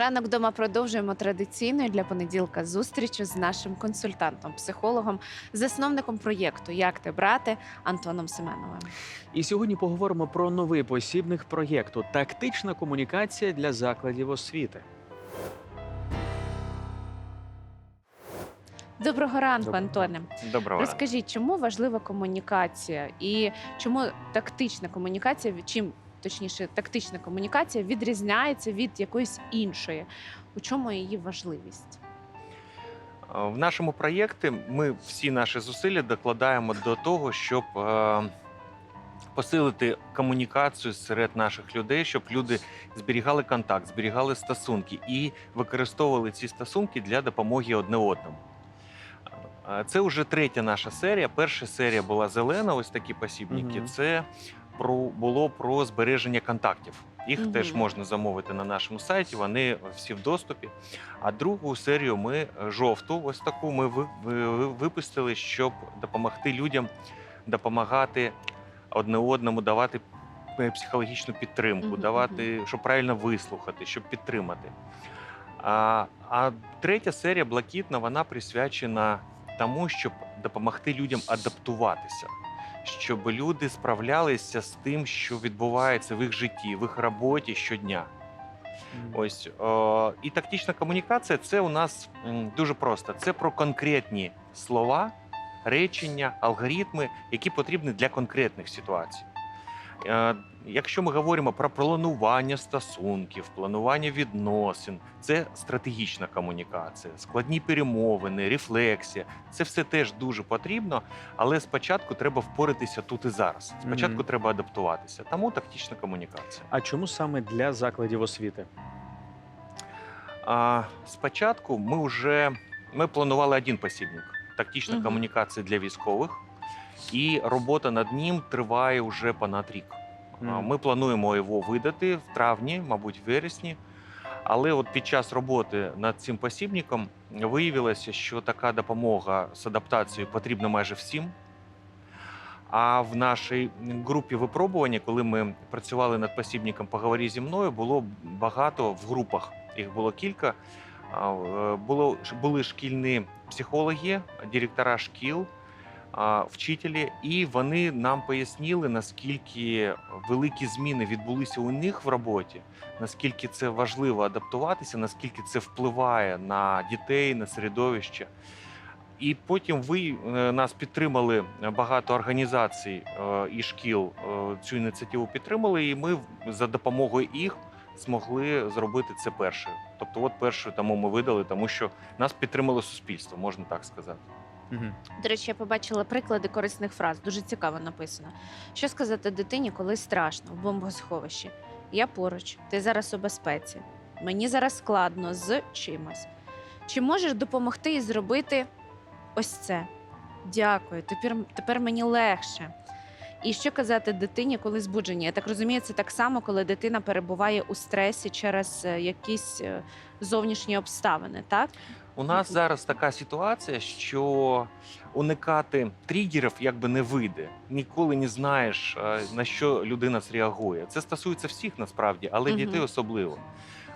Ранок вдома продовжуємо традиційною для понеділка зустрічю з нашим консультантом, психологом, засновником проєкту Як ти брати Антоном Семеновим. І сьогодні поговоримо про новий посібник проєкту Тактична комунікація для закладів освіти. Доброго ранку, Доброго. Антоне. Доброго ранку. Розкажіть, чому важлива комунікація і чому тактична комунікація чим точніше тактична комунікація відрізняється від якоїсь іншої? У чому її важливість? Е, В нашому проєкті ми всі наші зусилля докладаємо до того, щоб е, посилити комунікацію серед наших людей, щоб люди зберігали контакт, зберігали стосунки і використовували ці стосунки для допомоги одне одному. Е, Це вже третя наша серія. Перша серія була зелена, ось такі посібники. Мгм. Це про було про збереження контактів. Їх Мгм. теж можна замовити на нашому сайті. Вони всі в доступі. А другу серію ми е, жовту, ось таку ми ви- ви- ви- випустили, щоб допомогти людям допомагати одне одному, давати е, психологічну підтримку, Мгм, давати, щоб правильно вислухати, щоб підтримати. А, а третя серія блакитна, вона присвячена тому, щоб допомогти людям адаптуватися. Щоб люди справлялися з тим, що відбувається в їх житті, в їх роботі щодня. Ось о, і тактична комунікація це у нас дуже просто. Це про конкретні слова, речення, алгоритми, які потрібні для конкретних ситуацій. Якщо ми говоримо про планування стосунків, планування відносин, це стратегічна комунікація, складні перемовини, рефлексія. Це все теж дуже потрібно, але спочатку треба впоратися тут і зараз. Спочатку Мгм. треба адаптуватися. Тому тактична комунікація. А чому саме для закладів освіти? А, спочатку ми вже ми планували один посібник тактична Мгм. комунікація для військових, і робота над ним триває вже понад рік. Мгм. Ми плануємо його видати в травні, мабуть, в вересні. Але от під час роботи над цим посібником виявилося, що така допомога з адаптацією потрібна майже всім. А в нашій групі випробування, коли ми працювали над посібником Поговори зі мною, було багато в групах. Їх було кілька. Е, Було, були шкільні психологи, директора шкіл, вчителі, і вони нам пояснили, наскільки великі зміни відбулися у них в роботі, наскільки це важливо адаптуватися, наскільки це впливає на дітей, на середовище. І потім ви е, нас підтримали багато організацій е, і шкіл е, цю ініціативу підтримали, і ми за допомогою їх змогли зробити це першою. Тобто, от першою тому ми видали, тому що нас підтримало суспільство, можна так сказати. Мгм. До речі, я побачила приклади корисних фраз. Дуже цікаво написано. Що сказати дитині, коли страшно в бомбосховищі? Я поруч, ти зараз у безпеці. Мені зараз складно з чимось. Чи можеш допомогти і зробити ось це? Дякую, тепер, тепер мені легше. І що казати дитині, коли збудження? Я так розумію, це так само, коли дитина перебуває у стресі через е, якісь е, зовнішні обставини, так? У нас зараз така ситуація, що уникати тригерів якби не вийде. Ніколи не знаєш, е, на що людина зреагує. Це стосується всіх насправді, але дітей особливо.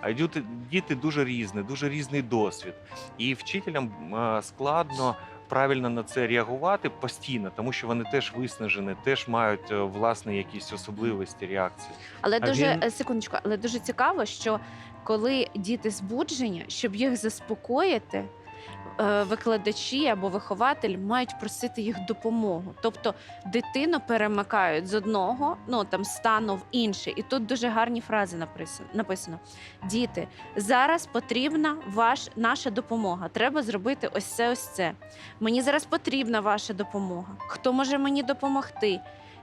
А діти, діти дуже різні, дуже різний досвід. І вчителям е, складно правильно на це реагувати постійно, тому що вони теж виснажені, теж мають е, власні якісь особливості реакції. Але А дуже він- секундочку, але дуже цікаво, що коли діти збуджені, щоб їх заспокоїти, е, викладачі або вихователь мають просити їх допомогу. Тобто дитину перемикають з одного ну там стану в інший. І тут дуже гарні фрази написано. Діти, зараз потрібна ваш наша допомога. Треба зробити ось це, ось це. Мені зараз потрібна ваша допомога. Хто може мені допомогти?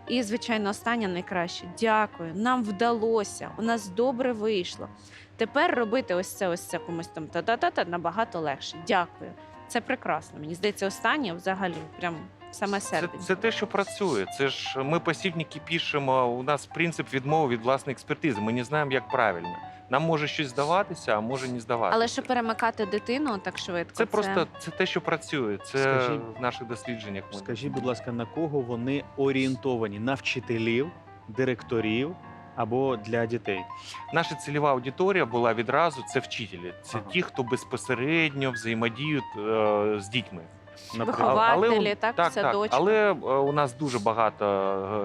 І, звичайно, остання найкраще. Дякую. Нам вдалося. У нас добре вийшло. Тепер робити ось це, ось це комусь там та-та-та-та набагато легше. Дякую. Це прекрасно. Мені здається, останнє взагалі прям саме Це, це те, що працює. Це ж ми посібники пишемо. У нас принцип відмови від власної експертизи. Ми не знаємо, як правильно. Нам може щось здаватися, а може не здаватися. Але що перемикати дитину так швидко? це просто це те, що працює. Це Скажіть- в наших дослідженнях. ми- Скажіть, будь ласка, на кого вони орієнтовані? На вчителів, директорів або для дітей? Наша цільова аудиторія була відразу це вчителі. Це Ага. ті, хто безпосередньо взаємодіють е, з дітьми. Вихователі, так, так, садочки. Але е, у нас дуже багато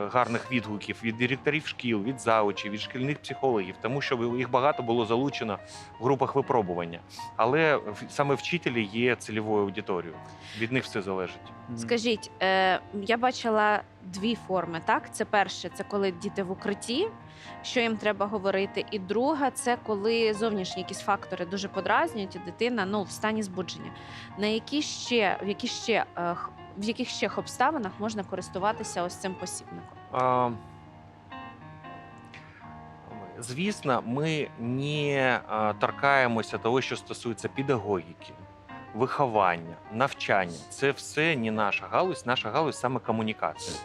е, гарних відгуків від директорів шкіл, від заучів, від шкільних психологів, тому що їх багато було залучено в групах випробування. Але в- саме вчителі є цільовою аудиторією. Від них все залежить. Скажіть, е, я бачила дві форми. Так, це перше, це коли діти в укритті, що їм треба говорити. І друга це коли зовнішні якісь фактори дуже подразнюють, і дитина ну в стані збудження. На які ще в які ще е, в яких ще обставинах можна користуватися ось цим посібником? А, Звісно, ми не торкаємося того, що стосується педагогіки, виховання, навчання. Це все не наша галузь, наша галузь саме комунікація.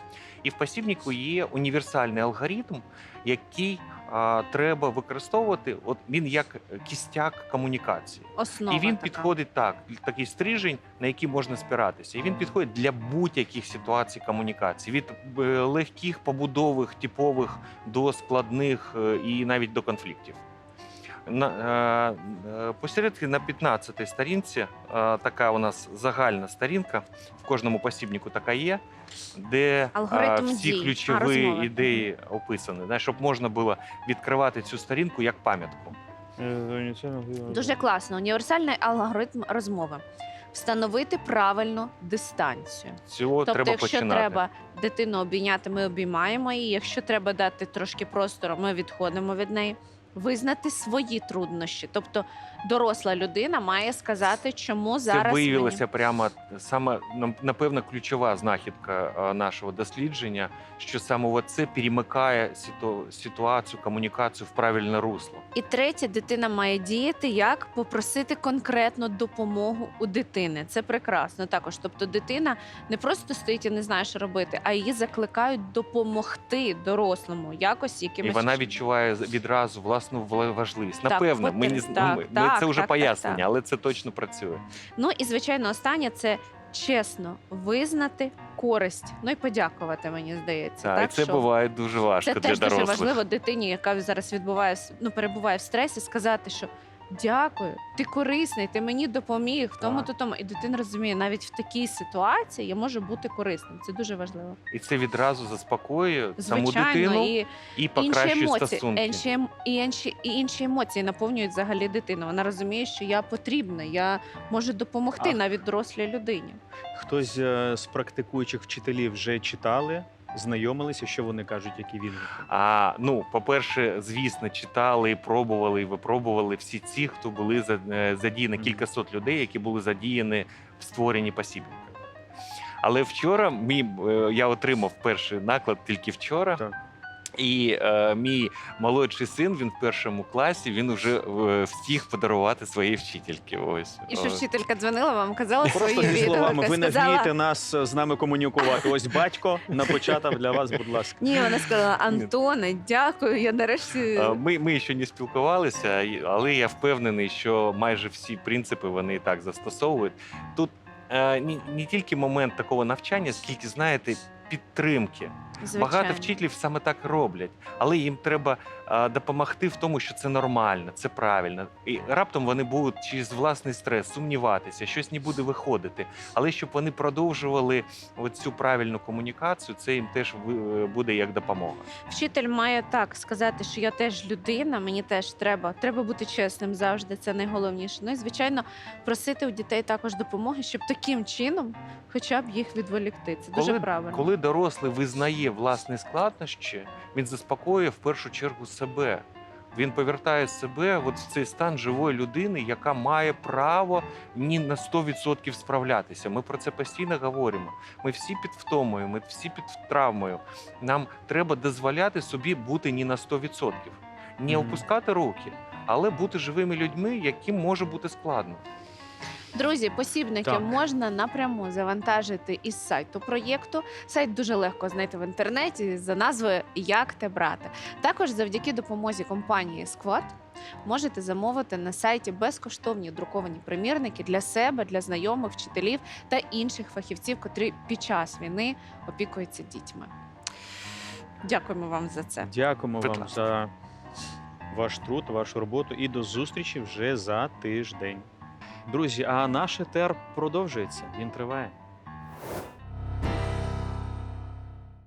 І в посібнику є універсальний алгоритм, який а, треба використовувати. От він як кістяк комунікації. Основа І він така. підходить так, такий стрижень, на який можна спиратися. І він підходить для будь-яких ситуацій комунікації, від е, легких побудових, типових до складних е, і навіть до конфліктів. На, посередки на 15-й сторінці така у нас загальна сторінка, в кожному посібнику така є, де Алгоритм всі дій. А, ключові розмови. ідеї описані, знаєш, щоб можна було відкривати цю сторінку як пам'ятку. Дуже класно. Універсальний алгоритм розмови. Встановити правильну дистанцію. Цього Тобто, треба якщо починати. треба дитину обійняти, ми обіймаємо її. Якщо треба дати трошки простору, ми відходимо від неї. Визнати свої труднощі. Тобто доросла людина має сказати, чому зараз Це виявилося мені... прямо саме нам- напевно ключова знахідка нашого дослідження, що саме це перемикає ситуацію, комунікацію в правильне русло. І третє, дитина має діяти, як попросити конкретну допомогу у дитини. Це прекрасно також. Тобто, дитина не просто стоїть і не знає, що робити, а її закликають допомогти дорослому якось якимось І вона відчуває відразу власну вла- важливість. Напевно, так, мені так, ми, так, це вже так, пояснення, так. але це точно працює. Ну і звичайно, останнє це чесно визнати користь. Ну і подякувати, мені здається. Так, так і це що буває дуже важко це для теж дуже важливо дитині, яка зараз відбуває ну, перебуває в стресі, сказати, що. Дякую, ти корисний, ти мені допоміг в тому, то тому. І дитина розуміє, навіть в такій ситуації я можу бути корисним. Це дуже важливо. І це відразу заспокоює саму Звичайно, дитину і і інші покращує емоції, стосунки. інші, ем- і інші, і інші емоції наповнюють взагалі дитину. Вона розуміє, що я потрібна, я можу допомогти А. навіть дорослій людині. Хтось е, з практикуючих вчителів вже читали, знайомилися, що вони кажуть, які він А ну, по-перше, звісно, читали, пробували і випробували всі ці, хто були е, задіяні, кількасот людей, які були задіяні в створенні посібника. Але вчора мій, е, я отримав перший наклад тільки вчора. Так. І е, мій молодший син, він в першому класі, він вже е, встиг подарувати своїй вчительки. Ось І що вчителька дзвонила вам, казала свої Просто зі відгуки, словами, ви не сказала, вмієте нас е, з нами комунікувати. Ось батько на початок для вас, будь ласка. Ні, вона сказала, Антоне, дякую. Я нарешті Е, Ми, ми ще не спілкувалися, і- але я впевнений, що майже всі принципи вони і так застосовують. Тут е, не, не тільки момент такого навчання, скільки знаєте, підтримки. звичайно. Багато вчителів саме так роблять, але їм треба допомогти в тому, що це нормально, це правильно. І раптом вони будуть через власний стрес сумніватися, щось не буде виходити. Але щоб вони продовжували цю правильну комунікацію, це їм теж ви- буде як допомога. Вчитель має так сказати, що я теж людина, мені теж треба. Треба бути чесним завжди. Це найголовніше. Ну і звичайно, просити у дітей також допомоги, щоб таким чином, хоча б їх відволікти. Це дуже Коли- правильно. Коли дорослий визнає власні складнощі, він заспокоює в першу чергу себе. Він повертає себе от в цей стан живої людини, яка має право ні на 100% справлятися. Ми про це постійно говоримо. Ми всі під втомою, ми всі під травмою. Нам треба дозволяти собі бути не на 100%. Не опускати руки, але бути живими людьми, яким може бути складно. Друзі, посібники Так. можна напряму завантажити із сайту проєкту. Сайт дуже легко знайти в інтернеті за назвою Як те брати. Також завдяки допомозі компанії Squad можете замовити на сайті безкоштовні друковані примірники для себе, для знайомих, вчителів та інших фахівців, котрі під час війни опікуються дітьми. Дякуємо вам за це. Дякуємо Будь вам ласка. за ваш труд, вашу роботу і до зустрічі вже за тиждень. Друзі, а наш етер продовжується. Він триває.